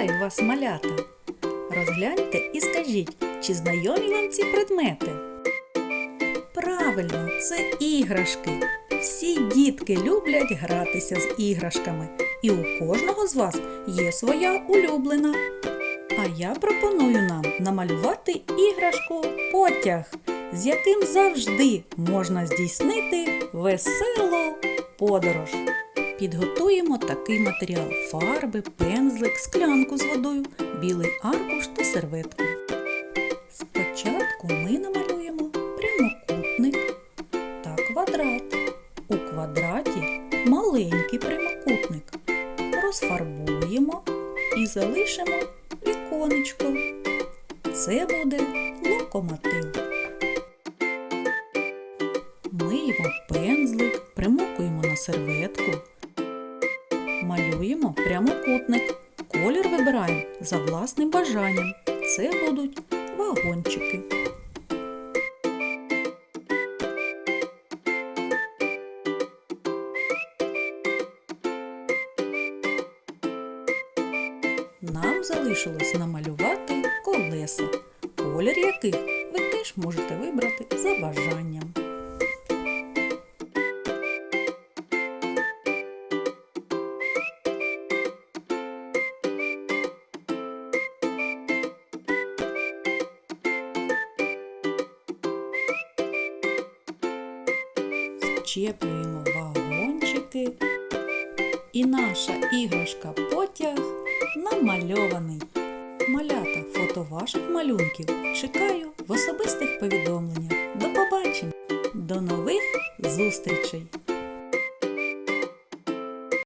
Вітаю вас, малята! Розгляньте і скажіть, чи знайомі вам ці предмети? Правильно, це іграшки. Всі дітки люблять гратися з іграшками, і у кожного з вас є своя улюблена. А я пропоную нам намалювати іграшку потяг, з яким завжди можна здійснити веселу подорож. Підготуємо такий матеріал: фарби, пензлик, склянку з водою, білий аркуш та серветку. Спочатку ми намалюємо прямокутник та квадрат. У квадраті маленький прямокутник. Розфарбуємо і залишимо віконечко. Це буде локомотив. Миємо пензлик, примокуємо на серветку. Малюємо прямокутник. Колір вибираємо за власним бажанням. Це будуть вагончики. Нам залишилось намалювати колеса, колір яких ви теж можете вибрати за бажанням. Щеплюємо вагончики. І наша іграшка потяг намальований. Малята фото ваших малюнків чекаю в особистих повідомленнях. До побачення! До нових зустрічей!